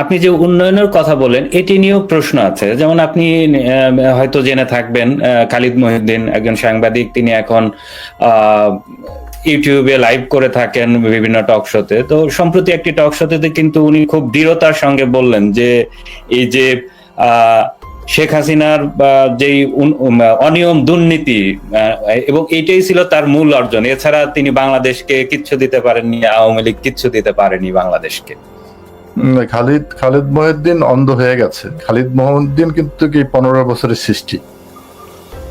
আপনি যে উন্নয়নের কথা বলেন, এটি নিয়েও প্রশ্ন আছে। যেমন আপনি হয়তো জেনে থাকবেন খালিদ মহিউদ্দিন একজন সাংবাদিক, তিনি এখন ইউটিউবে লাইভ করে থাকেন বিভিন্ন টক শোতে। তো সম্প্রতি একটি টক শোতে কিন্তু উনি খুব দৃঢ়তার সঙ্গে বললেন যে, এই যে শেখ হাসিনার যেই অনিয়ম, দুর্নীতি এবং এইটাই ছিল তার মূল অর্জন। এছাড়া তিনি বাংলাদেশকে কিচ্ছু দিতে পারেননি, আওয়ামী লীগ কিচ্ছু দিতে পারেনি বাংলাদেশকে। খালিদ খালিদ মহিউদ্দিন অন্ধ হয়ে গেছে। খালিদ মহিউদ্দিন কিন্তু এই পনেরো বছরের সৃষ্টি।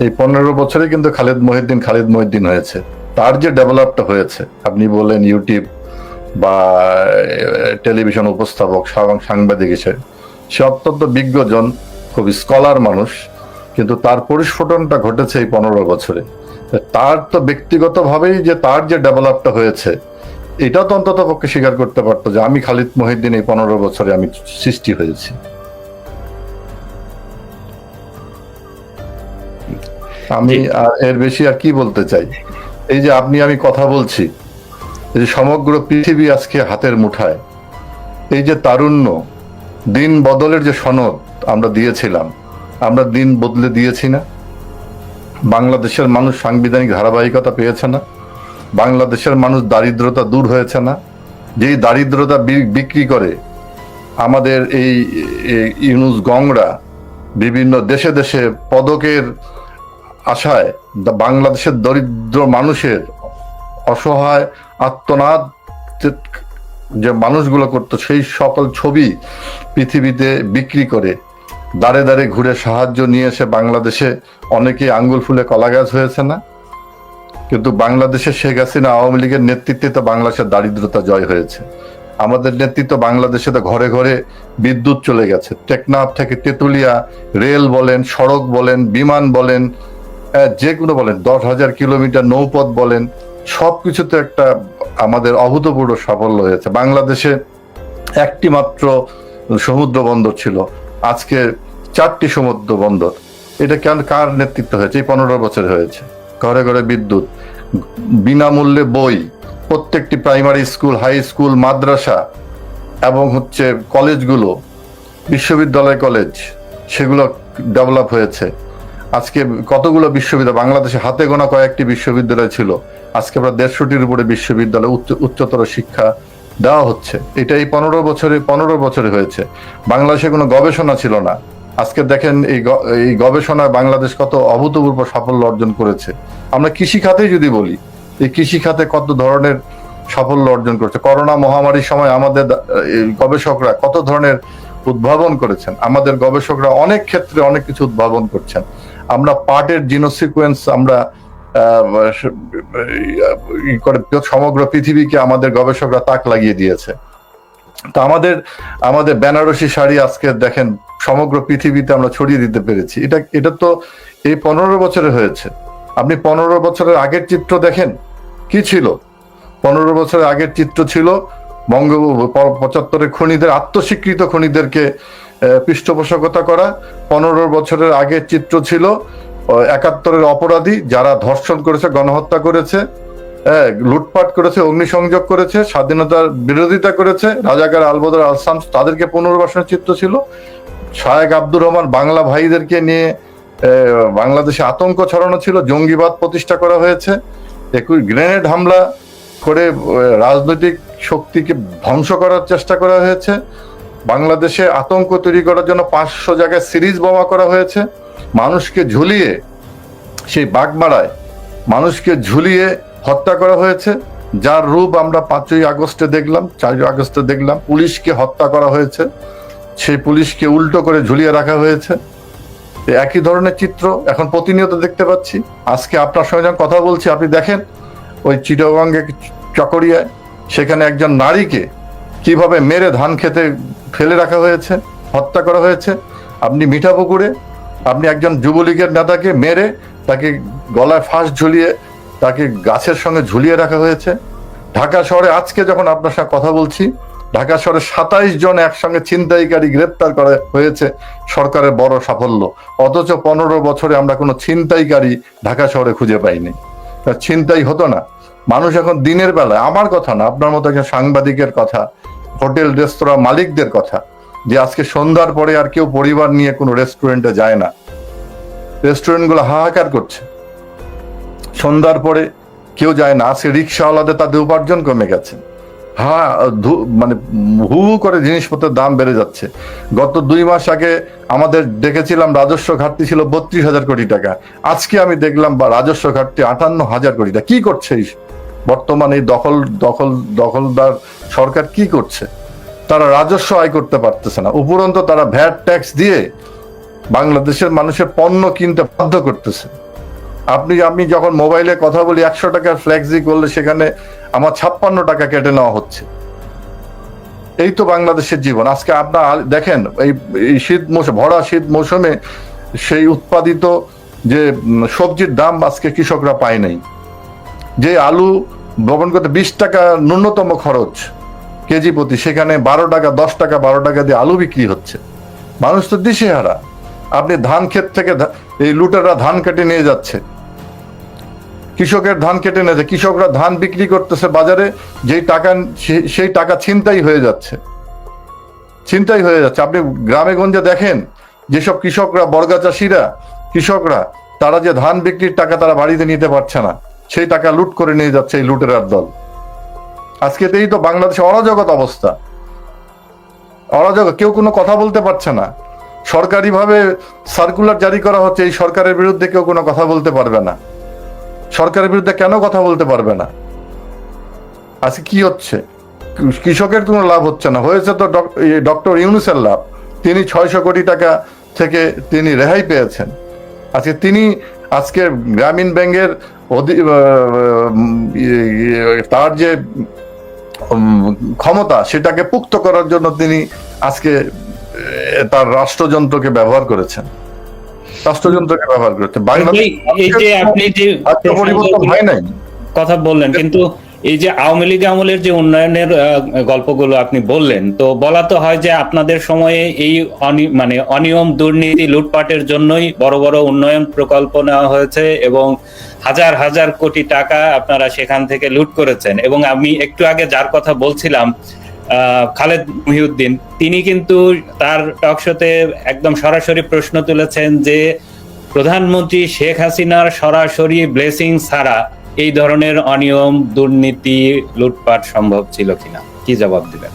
এই পনেরো বছরে কিন্তু খালিদ মহিউদ্দিন খালিদ মহিউদ্দিন হয়েছে। তার যে ডেভেলপটা হয়েছে, আপনি বলেন ইউটিউব বা টেলিভিশন উপস্থাপক সাংবাদিক হিসেবে, সে অত্যন্ত বিজ্ঞজন খুব স্কলার মানুষ, কিন্তু তার পরিস্ফুটনটা ঘটেছে এই পনেরো বছরে। তার তো ব্যক্তিগতভাবেই যে তার যে ডেভেলপটা হয়েছে এটা তো অন্তত পক্ষে স্বীকার করতে পারতো যে আমি খালিদ মহিউদ্দিন এই পনেরো বছরে আমি সৃষ্টি হয়েছি। আমি আর এর বেশি আর কি বলতে চাই? এই যে আপনি আমি কথা বলছি এই যে সমগ্র পৃথিবী আজকে হাতের মুঠায় এই যে তারুণ্য দিন বদলের যে সনদ আমরা দিয়েছিলাম আমরা দিন বদলে দিয়েছি না? বাংলাদেশের মানুষ সাংবিধানিক ধারাবাহিকতা পেয়েছে না? বাংলাদেশের মানুষ দারিদ্রতা দূর হয়েছে না। যেই দারিদ্রতা বিক্রি করে আমাদের এই ইউনুস গংরা বিভিন্ন দেশে দেশে পদকের আশায় বাংলাদেশের দরিদ্র মানুষের অসহায় আত্মনাদ যে- যে মানুষগুলো করতো, সেই সকল ছবি পৃথিবীতে বিক্রি করে দাঁড়ে দাঁড়ে ঘুরে সাহায্য নিয়ে এসে বাংলাদেশে অনেকে আঙ্গুল ফুলে কলা গাছ হয়েছে না। কিন্তু বাংলাদেশের শেখ হাসিনা আওয়ামী লীগের নেতৃত্বে তো বাংলাদেশের দারিদ্রতা জয় হয়েছে। আমাদের নেতৃত্ব বাংলাদেশে তো ঘরে ঘরে বিদ্যুৎ চলে গেছে। টেকনাফ থেকে তেতুলিয়া, রেল বলেন, সড়ক বলেন, বিমান বলেন যে কোনো বলেন, দশ হাজার কিলোমিটার নৌপথ বলেন সব কিছুতে একটা আমাদের অভূতপূর্ব সাফল্য হয়েছে। বাংলাদেশে একটি মাত্র সমুদ্র বন্দর ছিল। আজকে চারটি সমুদ্র বন্দর। এটা কেন, কার নেতৃত্ব হয়েছে? এই পনেরো বছর হয়েছে। ঘরে ঘরে বিদ্যুৎ, বিনামূল্যে বই, প্রত্যেকটি প্রাইমারি স্কুল, হাই স্কুল, মাদ্রাসা এবং হচ্ছে কলেজগুলো, বিশ্ববিদ্যালয়, কলেজ, সেগুলো ডেভেলপ হয়েছে। আজকে কতগুলো বিশ্ববিদ্যালয়, বাংলাদেশে হাতে গোনা কয়েকটি বিশ্ববিদ্যালয় ছিল। আজকে আমরা দেড়শোটির উপরে বিশ্ববিদ্যালয় উচ্চ, উচ্চতর শিক্ষা দেওয়া হচ্ছে। এটা এই পনেরো বছরে পনেরো বছরে হয়েছে। বাংলাদেশে কোনো গবেষণা ছিল না। আজকে দেখেন এই এই গবেষণায় বাংলাদেশ কত অভূতপূর্ব সাফল্য অর্জন করেছে। আমরা কৃষি খাতেই যদি বলি, এই কৃষি খাতে কত ধরনের সাফল্য অর্জন করেছে। করোনা মহামারীর সময় আমাদের গবেষকরা কত ধরনের উদ্ভাবন করেছেন। আমাদের গবেষকরা অনেক ক্ষেত্রে অনেক কিছু উদ্ভাবন করছেন। আমরা পার্টের জিনোসিকুয়েন্স আমরা করে সমগ্র পৃথিবীকে আমাদের গবেষকরা তাক লাগিয়ে দিয়েছে। তা আমাদের আমাদের বেনারসি শাড়ি আজকে দেখেন, সমগ্র পৃথিবীতে আমরা ছড়িয়ে দিতে পেরেছি। এটা এটা তো এই পনেরো বছরে হয়েছে। আপনি পনেরো বছরের আগের চিত্র দেখেন, কি ছিল? পনেরো বছরের আগের চিত্র ছিল বঙ্গ পঁচাত্তরের খনিদের, আত্মস্বীকৃত খনিদেরকে পৃষ্ঠপোষকতা করা। পনেরো বছরের আগের চিত্র ছিল একাত্তরের অপরাধী যারা ধর্ষণ করেছে, গণহত্যা করেছে। লুটপাট করেছে, অগ্নিসংযোগ করেছে, স্বাধীনতার বিরোধিতা করেছে, রাজাকার আলবদর আলসাম তাদেরকে পুনর্বাসনের চিত্র ছিল। শায়েক আব্দুর রহমান বাংলা ভাইদেরকে নিয়ে বাংলাদেশে আতঙ্ক ছড়ানো ছিল, জঙ্গিবাদ প্রতিষ্ঠা করা হয়েছে। একুশ গ্রেনেড হামলা করে রাজনৈতিক শক্তিকে ধ্বংস করার চেষ্টা করা হয়েছে। বাংলাদেশে আতঙ্ক তৈরি করার জন্য পাঁচশো জায়গায় সিরিজ বোমা করা হয়েছে। মানুষকে ঝুলিয়ে, সেই বাগমারায় মানুষকে ঝুলিয়ে হত্যা করা হয়েছে। যার রূপ আমরা পাঁচই আগস্টে দেখলাম, চারই আগস্টে দেখলাম, পুলিশকে হত্যা করা হয়েছে। সেই পুলিশকে উল্টো করে ঝুলিয়ে রাখা হয়েছে। একই ধরনের চিত্র এখন প্রতিনিয়ত দেখতে পাচ্ছি। আজকে আপনার সঙ্গে যখন কথা বলছি, আপনি দেখেন ওই চিটগঙ্গে চকরিয়ায় সেখানে একজন নারীকে কীভাবে মেরে ধান খেতে ফেলে রাখা হয়েছে, হত্যা করা হয়েছে। আপনি মিঠাপুকুরে আপনি একজন যুবলীগের নেতাকে মেরে তাকে গলায় ফাঁস ঝুলিয়ে তাকে গাছের সঙ্গে ঝুলিয়ে রাখা হয়েছে? ঢাকা শহরে আজকে যখন আপনার সঙ্গে কথা বলছি, ঢাকা শহরে সাতাইশ জন একসঙ্গে ছিনতাইকারী গ্রেপ্তার করা হয়েছে সরকারের বড় সাফল্য। অথচ পনেরো বছরে আমরা কোনো ছিনতাইকারী ঢাকা শহরে খুঁজে পাইনি। ছিনতাই হতো না। মানুষ এখন দিনের বেলায়, আমার কথা না, আপনার মতো একজন সাংবাদিকের কথা, হোটেল, রেস্তোরাঁ মালিকদের কথা, যে আজকে সন্ধ্যার পরে আর কেউ পরিবার নিয়ে কোনো রেস্টুরেন্টে যায় না। রেস্টুরেন্টগুলো হাহাকার করছে। সন্ধ্যার পরে কেউ যায় না, আজকে রিক্সাওয়ালাদের তাদের উপার্জন কমে গেছে। হ্যাঁ মানে হু হু করে জিনিসপত্রের দাম বেড়ে যাচ্ছে। গত দুই মাস আগে আমাদের দেখেছিলাম রাজস্ব ঘাটতি ছিল বত্রিশ হাজার কোটি টাকা। আজকে আমি দেখলাম বা রাজস্ব ঘাটতি আটান্ন হাজার কোটি টাকা। কি করছে বর্তমানে এই দখল দখল, দখলদার সরকার কি করছে? তারা রাজস্ব আয় করতে পারতেছে না। উপরন্ত তারা ভ্যাট ট্যাক্স দিয়ে বাংলাদেশের মানুষের পণ্য কিনতে বাধ্য করতেছে। আপনি আমি যখন মোবাইলে কথা বলি, একশো টাকার ফ্ল্যাক্সি করলে সেখানে আমার ছাপ্পান্ন টাকা কেটে নেওয়া হচ্ছে। এই তো বাংলাদেশের জীবন। আজকে আপনার দেখেন, এই শীত মৌসুম, ভরা শীত মৌসুমে সেই উৎপাদিত যে সবজির দাম আজকে কৃষকরা পায় নাই। যে আলু বপন করতে বিশ টাকা ন্যূনতম খরচ কেজি প্রতি, সেখানে বারো টাকা, দশ টাকা, বারো টাকা দিয়ে আলু বিক্রি হচ্ছে। মানুষ তো দিশেহারা। আপনি ধান ক্ষেত থেকে এই লুটেরা ধান কেটে নিয়ে যাচ্ছে। কৃষকের ধান কেটে যাচ্ছে কৃষকরা ধান বিক্রি করতেছে বাজারে, যেই টাকা সেই টাকা ছিনতাই হয়ে যাচ্ছে। ছিনতাই হয়ে যাচ্ছে। আপনি গ্রামে গঞ্জে দেখেন, যেসব কৃষকরা বর্গা চাষিরা, কৃষকরা, তারা যে ধান বিক্রির টাকা তারা বাড়িতে নিতে পারছে না, সেই টাকা লুট করে নিয়ে যাচ্ছে এই লুটেরার দল। আজকে তো বাংলাদেশে অরাজকত অবস্থা। অরাজক, কেউ কোনো কথা বলতে পারছে না। সরকারিভাবে সার্কুলার জারি করা হচ্ছে, এই সরকারের বিরুদ্ধে কেউ কোনো কথা বলতে পারবে না। সরকারের বিরুদ্ধে কেন কথা বলতে পারবে না? আজকে কি হচ্ছে? কৃষকের কোনো লাভ হচ্ছে না। হয়েছে তো ডক্টর ইউনুসের লাভ। তিনি ছয়শো কোটি টাকা থেকে তিনি রেহাই পেয়েছেন। আজকে তিনি আজকে গ্রামীণ ব্যাংকের তার যে ক্ষমতা, সেটাকে পুক্ত করার জন্য তিনি আজকে তার রাষ্ট্রযন্ত্রকে ব্যবহার করেছেন। রাষ্ট্রযন্ত্রকে ব্যবহার বাংলাদেশ এই- এই যে আপনি যে পরিবর্তন হয় নাই। কথা বললেন কিন্তু এই যে আওয়ামী লীগ আমলের যে উন্নয়নের গল্পগুলো আপনি বললেন তো বলা তো হয় যে আপনাদের সময়ে এই মানে অনিয়ম দুর্নীতি লুটপাটের জন্যই বড় বড় উন্নয়ন প্রকল্প নেওয়া হয়েছে এবং হাজার হাজার কোটি টাকা আপনারা সেখান থেকে লুট করেছেন। এবং আমি একটু আগে যার কথা বলছিলাম খালেদ মহিউদ্দিন। তিনি কিন্তু তার টকশোতে একদম সরাসরি প্রশ্ন তুলেছেন যে, প্রধানমন্ত্রী শেখ হাসিনার সরাসরি ব্লেসিং ছাড়া এই ধরনের অনিয়ম, দুর্নীতি, লুটপাট সম্ভব ছিল কিনা? কি জবাব দিবেন?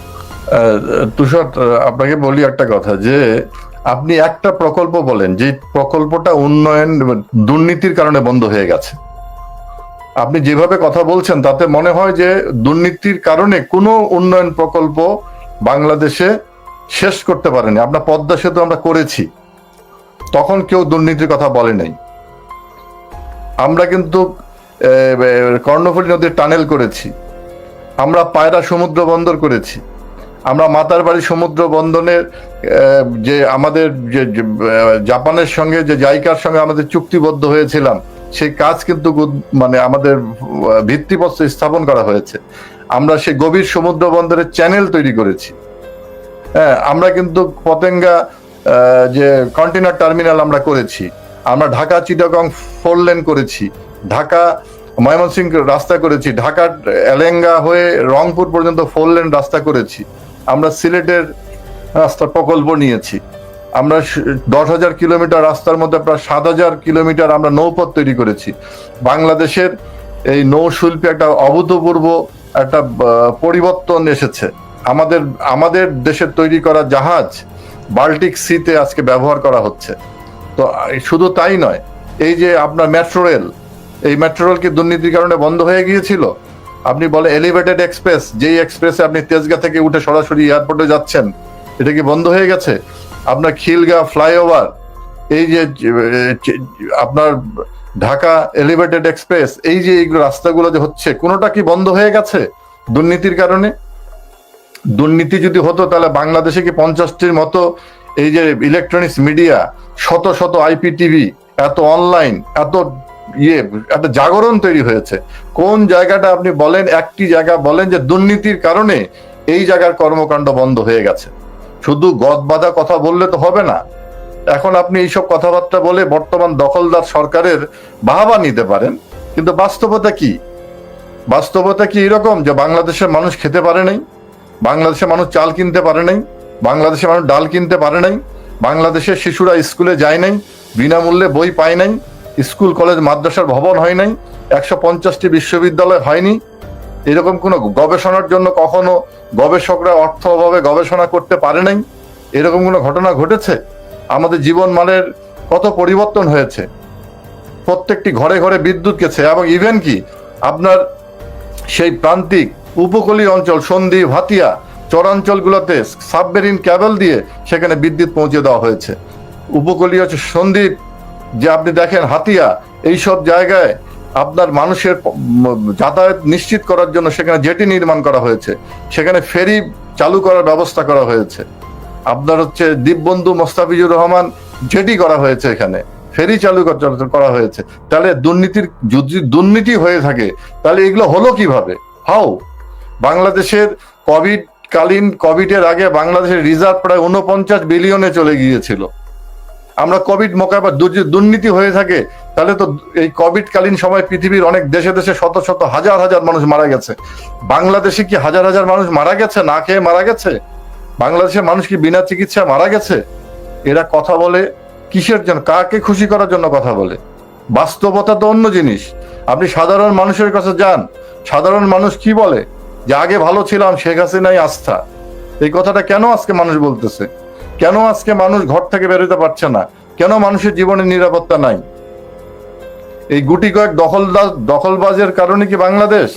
তুষার আপনাকে বলি একটা কথা যে, আপনি একটা প্রকল্প বলেন, যে প্রকল্পটা উন্নয়ন, দুর্নীতির কারণে বন্ধ হয়ে গেছে। আপনি যেভাবে কথা বলছেন তাতে মনে হয় যে দুর্নীতির কারণে কোনো উন্নয়ন প্রকল্প বাংলাদেশে শেষ করতে পারেনি। আপনার পদ্মা সেতু আমরা করেছি তখন কেউ দুর্নীতির কথা বলে নাই। আমরা কিন্তু কর্ণফুলী নদীর টানেল করেছি। আমরা পায়রা সমুদ্র বন্দর করেছি। আমরা মাতার বাড়ি সমুদ্র বন্দরের যে আমাদের যে, জাপানের সঙ্গে যে জাইকার সঙ্গে আমাদের চুক্তিবদ্ধ হয়েছিলাম সেই কাজ কিন্তু মানে আমাদের আহ, ভিত্তিপ্রস্তর স্থাপন করা হয়েছে। আমরা সেই গভীর সমুদ্র বন্দরের চ্যানেল তৈরি করেছি। হ্যাঁ আমরা কিন্তু পতেঙ্গা যে কন্টেনার টার্মিনাল আমরা করেছি আমরা ঢাকা চিটাগং ফোর লেন করেছি ঢাকা ময়মনসিংহ রাস্তা করেছি ঢাকার এলেঙ্গা হয়ে রংপুর পর্যন্ত ফোর লেন রাস্তা করেছি আমরা সিলেটের রাস্তার প্রকল্প নিয়েছি। আমরা দশ হাজার কিলোমিটার রাস্তার মধ্যে প্রায় সাত হাজার কিলোমিটার আমরা নৌপথ তৈরি করেছি। বাংলাদেশের এই নৌশিল্পে একটা অভূতপূর্ব একটা পরিবর্তন এসেছে। আমাদের আমাদের দেশের তৈরি করা জাহাজ বাল্টিক সিতে আজকে ব্যবহার করা হচ্ছে। তো শুধু তাই নয়, এই যে আপনার মেট্রো রেল, এই মেট্রো রেল কি দুর্নীতির কারণে বন্ধ হয়ে গিয়েছিল? আপনি বলে এলিভেটেড এক্সপ্রেস যেই এক্সপ্রেসে আপনি তেজগা থেকে উঠে সরাসরি এয়ারপোর্টে যাচ্ছেন, এটা কি বন্ধ হয়ে গেছে? আপনার খিলগা ফ্লাইওভার, এই যে আপনার ঢাকা এলিভেটেড এক্সপ্রেস, এই যে রাস্তাগুলো যে হচ্ছে, কোনোটা কি বন্ধ হয়ে গেছে দুর্নীতির কারণে? দুর্নীতি যদি হতো, তাহলে বাংলাদেশে কি পঞ্চাশটির মতো এই যে ইলেকট্রনিক্স মিডিয়া শত শত আইপি টিভি এত অনলাইন এত ইয়ে একটা জাগরণ তৈরি হয়েছে। কোন জায়গাটা আপনি বলেন, একটি জায়গা বলেন যে দুর্নীতির কারণে এই জায়গার কর্মকাণ্ড বন্ধ হয়ে গেছে। শুধু গদ বাঁধা কথা বললে তো হবে না। এখন আপনি এইসব কথাবার্তা বলে বর্তমান দখলদার সরকারের বাহাবা নিতে পারেন, কিন্তু বাস্তবতা কি? বাস্তবতা কি এরকম যে বাংলাদেশের মানুষ খেতে পারে নাই, বাংলাদেশের মানুষ চাল কিনতে পারে নাই বাংলাদেশে মানুষ ডাল কিনতে পারে নাই, বাংলাদেশের শিশুরা স্কুলে যায় নাই, বিনামূল্যে বই পায় নাই, স্কুল, কলেজ, মাদ্রাসার ভবন হয় নাই, একশো পঞ্চাশটি বিশ্ববিদ্যালয় হয়নি এরকম কোনো গবেষণার জন্য কখনো গবেষকরা অর্থ অভাবে গবেষণা করতে পারে নাই? এরকম কোনো ঘটনা ঘটেছে? আমাদের জীবন মানের কত পরিবর্তন হয়েছে? প্রত্যেকটি ঘরে ঘরে বিদ্যুৎ গেছে এবং ইভেন কি আপনার সেই প্রান্তিক উপকূলীয় অঞ্চল, সন্দ্বীপ হাতিয়া চরাঞ্চলগুলোতে সাবমেরিন ক্যাবেল দিয়ে সেখানে বিদ্যুৎ পৌঁছে দেওয়া হয়েছে। উপকূলীয় সন্দ্বীপ যে আপনি দেখেন, হাতিয়া, এইসব জায়গায় আপনার মানুষের যাতায়াত নিশ্চিত করার জন্য সেখানে জেটি নির্মাণ করা হয়েছে। সেখানে ফেরি চালু করার ব্যবস্থা করা হয়েছে। আপনার হচ্ছে দীপবন্ধু মোস্তাফিজুর রহমান জেটি করা হয়েছে এখানে। ফেরি চালু করা হয়েছে। তাহলে দুর্নীতির যদি দুর্নীতি হয়ে থাকে, তাহলে এগুলো হলো কীভাবে? হাও! বাংলাদেশের কোভিড কালীন কোভিডের আগে বাংলাদেশের রিজার্ভ প্রায় উনপঞ্চাশ বিলিয়নে চলে গিয়েছিল। আমরা কোভিড মোকাবেলা যদি দুর্নীতি হয়ে থাকে, তাহলে তো এই কোভিড কালীন সময় পৃথিবীর অনেক দেশে দেশে শত শত হাজার হাজার মানুষ মারা গেছে। বাংলাদেশে কি হাজার হাজার মানুষ মারা গেছে, না খেয়ে মারা গেছে? বাংলাদেশের মানুষ কি বিনা চিকিৎসায় মারা গেছে? এরা কথা বলে কিসের জন্য, কাকে খুশি করার জন্য কথা বলে? বাস্তবতা তো অন্য জিনিস। আপনি সাধারণ মানুষের কাছে যান, সাধারণ মানুষ কি বলে? যে, আগে ভালো ছিলাম, শেখ হাসিনাই আস্থা। এই কথাটা কেন আজকে মানুষ বলতেছে? কেন আজকে মানুষ ঘর থেকে বেরোতে পারছে না? কেন মানুষের জীবনে নিরাপত্তা নাই? এই গুটি কয়েক দখলদার দখলবাজের কারণে কি বাংলাদেশ?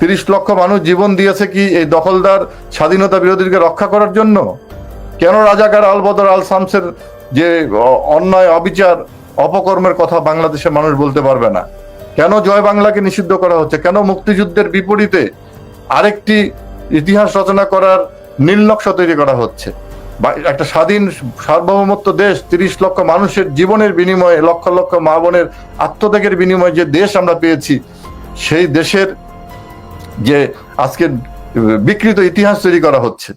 তিরিশ লক্ষ মানুষ জীবন দিয়েছে কি এই দখলদার স্বাধীনতা বিরোধীকে রক্ষা করার জন্য? কেন রাজাকার আল বদর আল শামসের যে অন্যায়, অবিচার, অপকর্মের কথা বাংলাদেশের মানুষ বলতে পারবে না? কেন জয় বাংলাকে নিষিদ্ধ করা হচ্ছে? কেন মুক্তিযুদ্ধের বিপরীতে আরেকটি ইতিহাস রচনা করার নীলনকশা তৈরি করা হচ্ছে? একটা স্বাধীন সার্বভৌমত্ব দেশ, তিরিশ লক্ষ মানুষের জীবনের বিনিময়ে, লক্ষ লক্ষ মা বোনের আত্মত্যাগের বিনিময়ে যে দেশ আমরা পেয়েছি, সেই দেশের যে আজকে বিকৃত ইতিহাস তৈরি করা হচ্ছে।